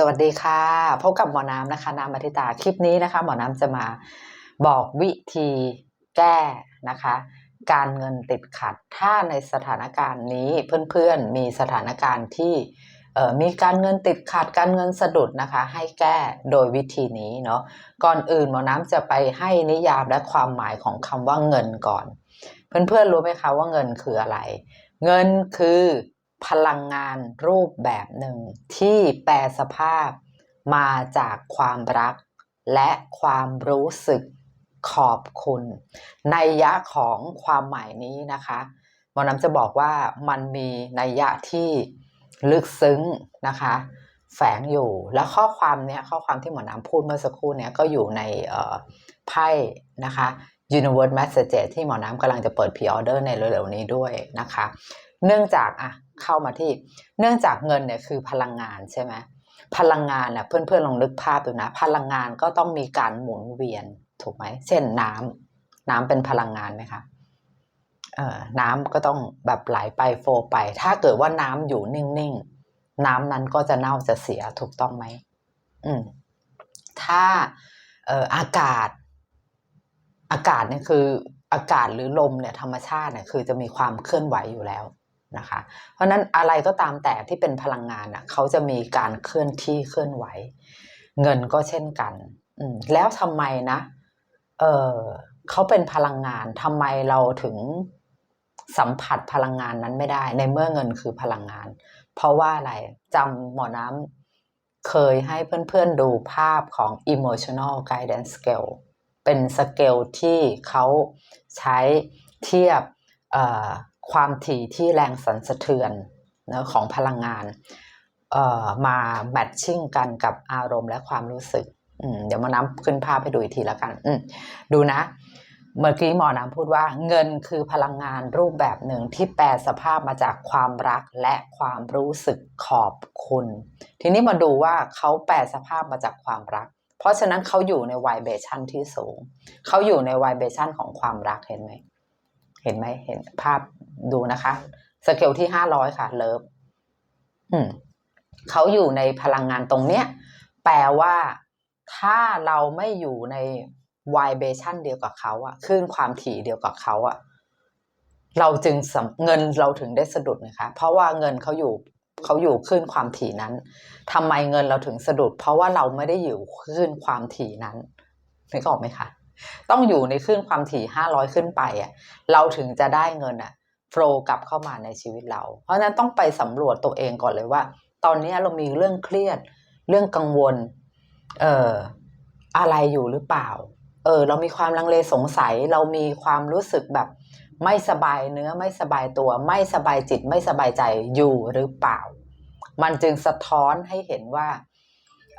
สวัสดีค่ะพบกับหมอน้ำนะคะน้ำมาทิตาคลิปนี้นะคะ หมอน้ำจะมาบอกวิธีแก้นะคะ การเงินติดขัดถ้าในสถานการณ์นี้เพื่อนๆมีสถานการณ์ที่มีการเงินติดขัดการเงินสะดุดนะคะ ให้แก้โดยวิธีนี้เนาะก่อนอื่นหมอน้ำจะไปให้นิยามและความหมายของคำว่าเงินก่อน เพื่อนๆรู้ไหมคะว่าเงินคืออะไร เงินคือ พลังงานรูปแบบหนึ่ง ที่แปลสภาพมาจากความรัก และความรู้สึกขอบคุณในยะของความหมายนี้นะคะหมอน้ำจะบอกว่ามันมีนัยยะที่ลึกซึ้งนะคะ แฝงอยู่แล้วข้อความเนี้ยข้อความที่หมอน้ำพูดเมื่อสักครู่เนี้ยก็อยู่ในไพ่นะคะ Universe Message ที่หมอน้ำกำลังจะเปิดพ r ออเดอร์ในเร็วๆนี้ด้วยนะคะ เนื่องจากอะ เข้ามาที่ เนื่องจากเงินเนี่ยคือพลังงานใช่ไหมพลังงานเนี่ยเพื่อนๆลองนึกภาพดูนะ พลังงานก็ต้องมีการหมุนเวียนถูกไหมเช่นน้ำน้ำเป็นพลังงานไหมคะเอ่อน้ำก็ต้องแบบไหลไปโฟไป ถ้าเกิดว่าน้ำอยู่นิ่งๆน้ำนั้นก็จะเน่าจะเสียถูกต้องไหมอืมถ้าเอ่ออากาศ อากาศเนี่ยคืออากาศหรือลมเนี่ยธรรมชาติเนี่ยคือจะมีความเคลื่อนไหวอยู่แล้ว นะคะ เพราะนั้นอะไรก็ตามแต่ที่เป็นพลังงานอะเขาจะมีการเคลื่อนที่เคลื่อนไหว เงินก็เช่นกันแล้วทำไมนะเออเขาเป็นพลังงานทำไมเราถึงสัมผัสพลังงานนั้นไม่ได้ ในเมื่อเงินคือพลังงาน เพราะว่าอะไรจำหมอน้ำเคยให้เพื่อนๆดูภาพของ emotional guidance scale เป็นสเกลที่เขาใช้เทียบ ความถี่ที่แรงสั่นสะเทือนนะของพลังงานมาแมทชิ่งกันกับอารมณ์และความรู้สึกเดี๋ยวมาน้ำขึ้นภาพให้ดูอีกทีและกันดูนะ เมื่อกี้หมอน้ำพูดว่า เงินคือพลังงานรูปแบบหนึ่งที่แปลสภาพมาจากความรักและความรู้สึกขอบคุณ ทีนี้มาดูว่าเขาแปลสภาพมาจากความรัก เพราะฉะนั้นเขาอยู่ในไวเบชันที่สูง เขาอยู่ในไวเบชันของความรักเห็นไหม ห็นไหมเห็นภาพดูนะคะสเกลที่ห้าร้อยค่ะเลิฟเขาอยู่ในพลังงานตรงเนี้ย แปลว่าถ้าเราไม่อยู่ในไวเบชันเดียวกับเขาอะคลื่นความถี่เดียวกับเขาอะเราจึงเงินเราถึงได้สะดุดนะคะ เพราะว่าเงินเขาอยู่เขาอยู่คลื่นความถี่นั้นทำไมเงินเราถึงสะดุด เพราะว่าเราไม่ได้อยู่คลื่นความถี่นั้นนึกออกไหมคะ ต้องอยู่ในคลื่นความถี่ 500 ขึ้นไปอะเราถึงจะได้เงินอะโฟล์กลับเข้ามาในชีวิตเรา เพราะฉะนั้นต้องไปสำรวจตัวเองก่อนเลยว่า ตอนนี้เรามีเรื่องเครียด เรื่องกังวล เอ่ออะไรอยู่หรือเปล่า เออ เรามีความลังเลสงสัย เรามีความรู้สึกแบบ ไม่สบายเนื้อไม่สบายตัว ไม่สบายจิตไม่สบายใจอยู่หรือเปล่า มันจึงสะท้อนให้เห็นว่า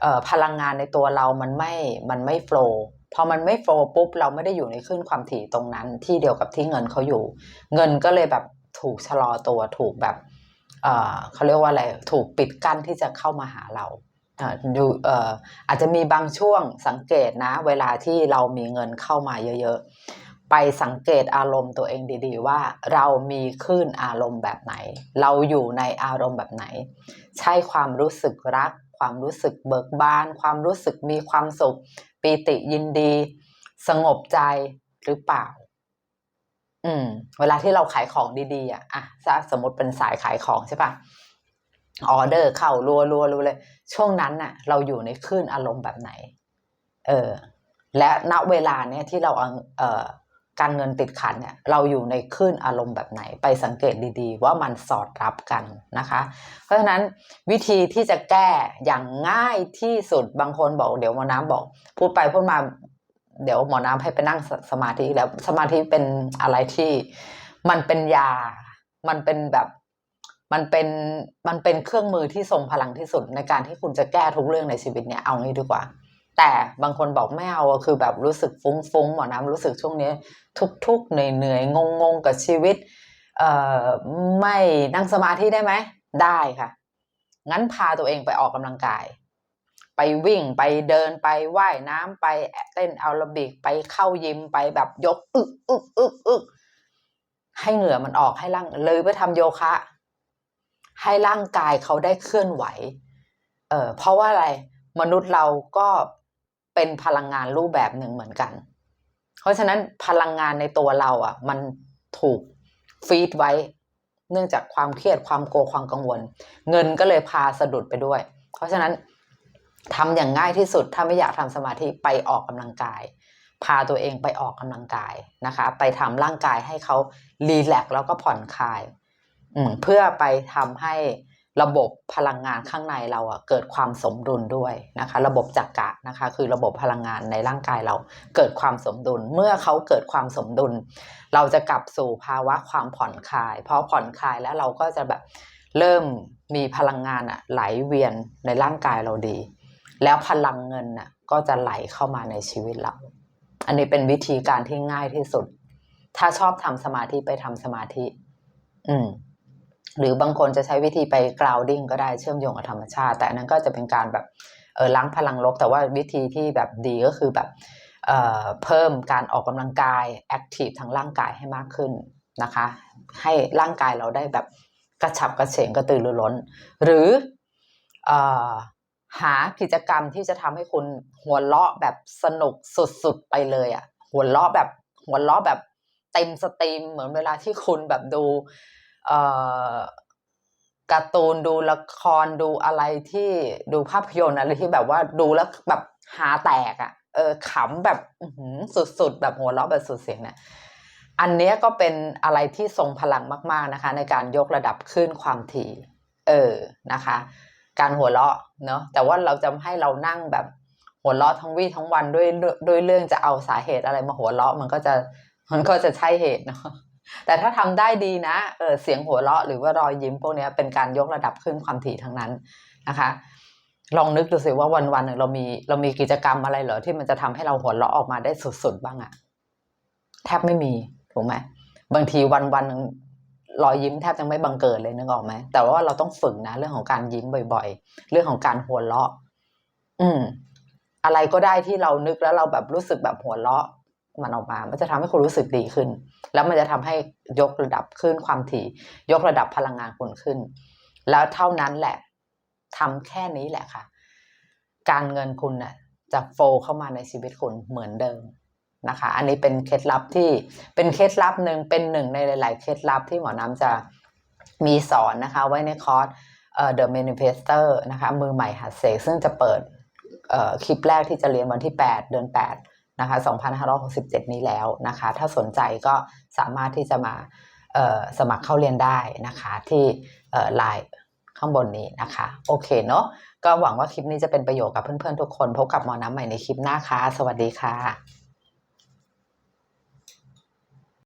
เออพลังงานในตัวเรามันไม่มันไม่โฟล์ พอมันไม่โฟล์ปุ๊บเราไม่ได้อยู่ในคลื่นความถี่ตรงนั้น ที่เดียวกับที่เงินเขาอยู่ เงินก็เลยแบบถูกชะลอตัวถูกแบบเออเขาเรียกว่าอะไรถูกปิดกั้นที่จะเข้ามาหาเราดูเอออาจจะมีบางช่วงสังเกตนะ เวลาที่เรามีเงินเข้ามาเยอะๆ ไปสังเกตอารมณ์ตัวเองดีๆ ว่าเรามีคลื่นอารมณ์แบบไหน เราอยู่ในอารมณ์แบบไหน ใช่ความรู้สึกรัก ความรู้สึกเบิกบาน ความรู้สึกมีความสุข ปีติยินดี สงบใจหรือเปล่า อืม เวลาที่เราขายของดีๆอะอะสมมติเป็นสายขายของใช่ปะออเดอร์เข้ารัวรัวรัวเลย ช่วงนั้นน่ะ เราอยู่ในคลื่นอารมณ์แบบไหน เออ และณเวลาเนี้ยที่เราเออ การเงินติดขัดเนี่ยเราอยู่ในคลื่นอารมณ์แบบไหนไปสังเกตดีๆ ว่ามันสอดรับกันนะคะ เพราะฉะนั้นวิธีที่จะแก้อย่างง่ายที่สุดบางคนบอกเดี๋ยวหมอน้ำบอก พูดไปพูดมาเดี๋ยวหมอน้ำให้ไปนั่งสสมาธิแล้วสมาธิเป็นอะไรที่มันเป็นยา มันเป็นแบบมันเป็นมันเป็นเครื่องมือที่ทรงพลังที่สุดในการที่คุณจะแก้ทุกเรื่องในชีวิตเนี่ยเอางี้ดีกว่า แต่บางคนบอกไม่เอาคือแบบรู้สึกฟุ้งฟุ้งหมอน้ำรู้สึกช่วงนี้ทุกๆเหนื่อยเหนื่อยงงงๆกับชีวิตเอ่อไม่นั่งสมาธิได้ไหมได้ค่ะ งั้นพาตัวเองไปออกกำลังกาย ไปวิ่งไปเดินไปว่ายน้ำไปเต้นแอโรบิกไปเข้ายิมไปแบบยกอึกอึกอึกอึกให้เหงื่อมันออกให้ร่างเลยไปทำโยคะ ให้ร่างกายเขาได้เคลื่อนไหว เออเพราะว่าอะไรมนุษย์เราก็ เป็นพลังงานรูปแบบหนึ่งเหมือนกัน เพราะฉะนั้นพลังงานในตัวเราอะ มันถูกฟีดไว้ เนื่องจากความเครียดความกลัวความกังวล เงินก็เลยพาสะดุดไปด้วย เพราะฉะนั้นทำอย่างง่ายที่สุดถ้าไม่อยากทำสมาธิไปออกกำลังกาย พาตัวเองไปออกกำลังกายนะคะ ไปทำร่างกายให้เขารีแลกแล้วก็ผ่อนคลายเพื่อไปทำให้ ระบบพลังงานข้างในเราอะเกิดความสมดุลด้วยนะคะ ระบบจักระนะคะ คือระบบพลังงานในร่างกายเราเกิดความสมดุล เมื่อเขาเกิดความสมดุล เราจะกลับสู่ภาวะความผ่อนคลายพอผ่อนคลายแล้วเราก็จะแบบเริ่มมีพลังงานอะไหลเวียนในร่างกายเราดี แล้วพลังเงินน่ะก็จะไหลเข้ามาในชีวิตเรา อันนี้เป็นวิธีการที่ง่ายที่สุด ถ้าชอบทำสมาธิไปทำสมาธิ อืม หรือบางคนจะใช้วิธีไป grounding ก็ได้เชื่อมโยงกับธรรมชาติ แต่อันนั้นก็จะเป็นการแบบเออล้างพลังลบ แต่ว่าวิธีที่แบบดีก็คือแบบเอ่อเพิ่มการออกกำลังกาย active ทางร่างกายให้มากขึ้นนะคะ ให้ร่างกายเราได้แบบกระฉับกระเฉงกระตือรือร้น หรือเอ่อหากิจกรรมที่จะทำให้คุณหัวเราะแบบสนุกสุดๆไปเลยอะ่ะหัวเราะแบบหัวเราะแบบเต็มสตรีมเหมือนเวลาที่คุณแบบดู การ์ตูนดูละครดูอะไรที่ดูภาพยนตร์อะไรที่แบบว่าดูแล้วแบบหาแตกอะ่ะ เออขำแบบสุดๆ แบบหัวเราะแบบสุดเสียงเนี่ยอันเนี้ยก็เป็นอะไรที่ทรงพลังมาก ๆนะคะ ในการยกระดับขึ้นความถี่ เออนะคะ การหัวเราะเนาะแต่ว่าเราจะให้เรานั่งแบบหัวเราะทั้งวี่ทั้งวันด้วยด้วยเรื่องจะเอาสาเหตุอะไรมาหัวเราะมันก็จะมันก็จะใช่เหตุเนาะ แต่ถ้าทำได้ดีนะเออเสียงหัวเราะหรือว่ารอยยิ้มพวกนี้เป็นการยกระดับขึ้นความถี่ทั้งนั้นนะคะ ลองนึกดูสิว่าวันๆหนึ่งเรามีเรามีกิจกรรมอะไรเหรอที่มันจะทำให้เราหัวเราะออกมาได้สุดๆบ้างอะแทบไม่มีถูกไหมบางทีวันๆหนึ่งรอยยิ้มแทบจะไม่บังเกิดเลยนึกออกไหมแต่ว่าเราต้องฝึกนะ เรื่องของการยิ้มบ่อย ๆ เรื่องของการหัวเราะ อืม อะไรก็ได้ที่เรานึกแล้วเราแบบรู้สึกแบบหัวเราะ มันออกมา มันจะทำให้คุณรู้สึกดีขึ้น แล้วมันจะทำให้ยกระดับขึ้นความถี่ ยกระดับพลังงานคุณขึ้น แล้วเท่านั้นแหละทำแค่นี้แหละค่ะ การเงินคุณน่ะจะโฟเข้ามาในชีวิตคุณเหมือนเดิมนะคะ อันนี้เป็นเคล็ดลับที่เป็นเคล็ดลับหนึ่งเป็นหนึ่งในหลาย ๆ เคล็ดลับที่หมอน้ำจะมีสอนนะคะ ไว้ในคอร์สเอ่อ The Manifestor นะคะ มือใหม่หัดเสกซึ่งจะเปิดเอ่อคลิปแรกที่จะเรียนวันที่ 8 เดือน 8 นะคะ2567 นี้แล้วนะคะ ถ้าสนใจก็สามารถที่จะมาสมัครเข้าเรียนได้นะคะที่ไลน์ข้างบนนี้นะคะ โอเคเนาะก็หวังว่าคลิปนี้จะเป็นประโยชน์กับเพื่อนๆทุกคน พบกับมอน้ำใหม่ในคลิปหน้าค่ะ สวัสดีค่ะ